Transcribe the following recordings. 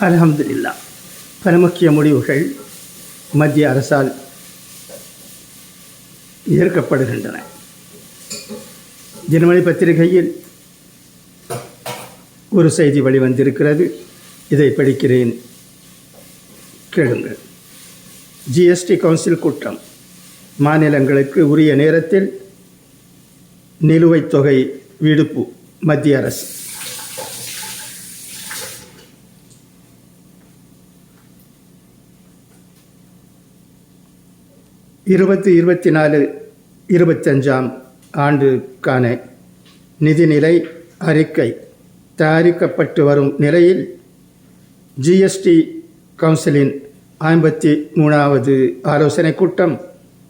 அலமதுல்லா பல முக்கிய முடிவுகள் மத்திய அரசால் ஏற்கப்படுகின்றன. தினமணி பத்திரிகையில் ஒரு செய்தி வெளிவந்திருக்கிறது. இதை படிக்கிறேன். கேளுங்கள். ஜிஎஸ்டி கவுன்சில் கூட்டம். மாநிலங்களுக்கு உரிய நேரத்தில் நிலுவைத் தொகை விடுப்பு மத்திய அரசு. இருபத்தி இருபத்தி நாலு இருபத்தஞ்சாம் ஆண்டுக்கான நிதிநிலை அறிக்கை தயாரிக்கப்பட்டு வரும் நிலையில் ஜிஎஸ்டி கவுன்சிலின் ஐம்பத்தி மூணாவது ஆலோசனை கூட்டம்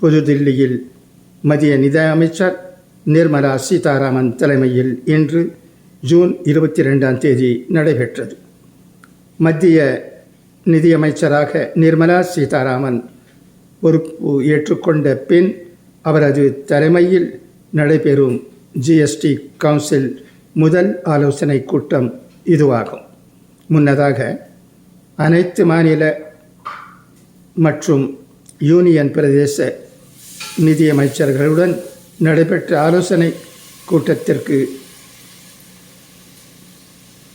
புதுதில்லியில் மத்திய நிதி அமைச்சர் நிர்மலா சீதாராமன் தலைமையில் இன்று ஜூன் இருபத்தி ரெண்டாம் தேதி நடைபெற்றது. மத்திய நிதியமைச்சராக நிர்மலா சீதாராமன் பொறுப்பு ஏற்றுக்கொண்ட பின் அவரது தலைமையில் நடைபெறும் ஜிஎஸ்டி கவுன்சில் முதல் ஆலோசனை கூட்டம் இதுவாகும். முன்னதாக அனைத்து மாநில மற்றும் யூனியன் பிரதேச நிதியமைச்சர்களுடன் நடைபெற்ற ஆலோசனை கூட்டத்திற்கு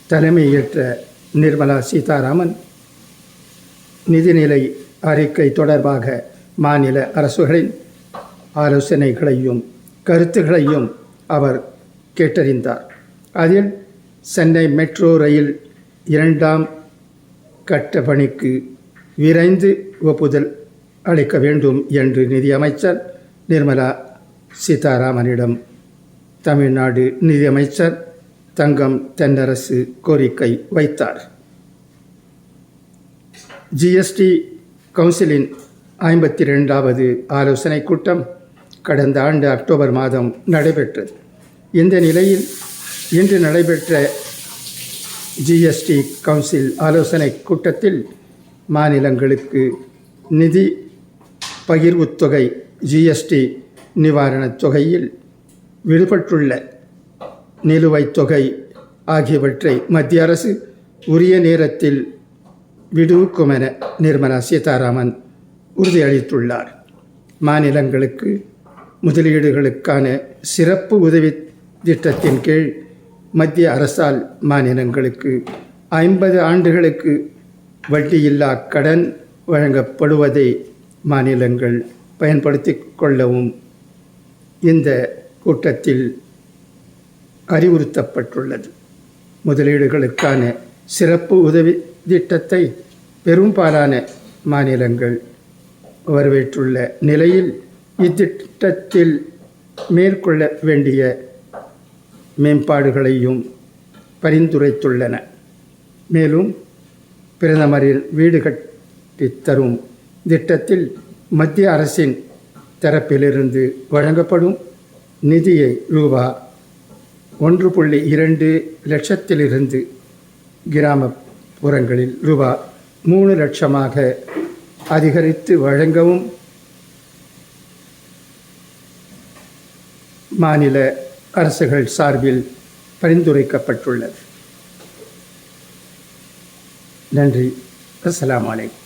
தலைமையேற்ற நிர்மலா சீதாராமன் நிதிநிலை அறிக்கை தொடர்பாக மாநில அரசுகளின் ஆலோசனைகளையும் கருத்துகளையும் அவர் கேட்டறிந்தார். அதில் சென்னை மெட்ரோ ரயில் இரண்டாம் கட்ட பணிக்கு விரைந்து ஒப்புதல் அளிக்க வேண்டும் என்று நிதியமைச்சர் நிர்மலா சீதாராமனிடம் தமிழ்நாடு நிதியமைச்சர் தங்கம் தென்னரசு கோரிக்கை வைத்தார். ஜிஎஸ்டி கவுன்சிலின் ஐம்பத்தி ரெண்டாவது ஆலோசனை கூட்டம் கடந்த ஆண்டு அக்டோபர் மாதம் நடைபெற்றது. இந்த நிலையில் இன்று நடைபெற்ற ஜிஎஸ்டி கவுன்சில் ஆலோசனை கூட்டத்தில் மாநிலங்களுக்கு நிதி பகிர்வுத் தொகை ஜிஎஸ்டி நிவாரணத் தொகையில் விடுபட்டுள்ள நிலுவைத் தொகை ஆகியவற்றை மத்திய அரசு உரிய நேரத்தில் விடுவிக்கும் என நிர்மலா சீதாராமன் உறுதியளித்துள்ளார். மாநிலங்களுக்கு முதலீடுகளுக்கான சிறப்பு உதவி திட்டத்தின் கீழ் மத்திய அரசால் மாநிலங்களுக்கு ஐம்பது ஆண்டுகளுக்கு வட்டியில்லா கடன் வழங்கப்படுவதை மாநிலங்கள் பயன்படுத்தி கொள்ளவும் இந்த கூட்டத்தில் அறிவுறுத்தப்பட்டுள்ளது. முதலீடுகளுக்கான சிறப்பு உதவி திட்டத்தை பெரும்பாலான மாநிலங்கள் வரவேற்றுள்ள நிலையில் இத்திட்டத்தில் மேற்கொள்ள வேண்டிய மேம்பாடுகளையும் பரிந்துரைத்துள்ளன. மேலும் பிரதமரின் வீடு கட்டி தரும் திட்டத்தில் மத்திய அரசின் தரப்பிலிருந்து வழங்கப்படும் நிதியை ரூபா ஒன்று புள்ளி இரண்டு லட்சத்திலிருந்து கிராமப்புறங்களில் ரூபா மூணு லட்சமாக அதிகரித்து வழங்கவும் மாநில அரசுகள் சார்பில் பரிந்துரைக்கப்பட்டுள்ளது. நன்றி. அஸ்லாம் அலைக்கும்.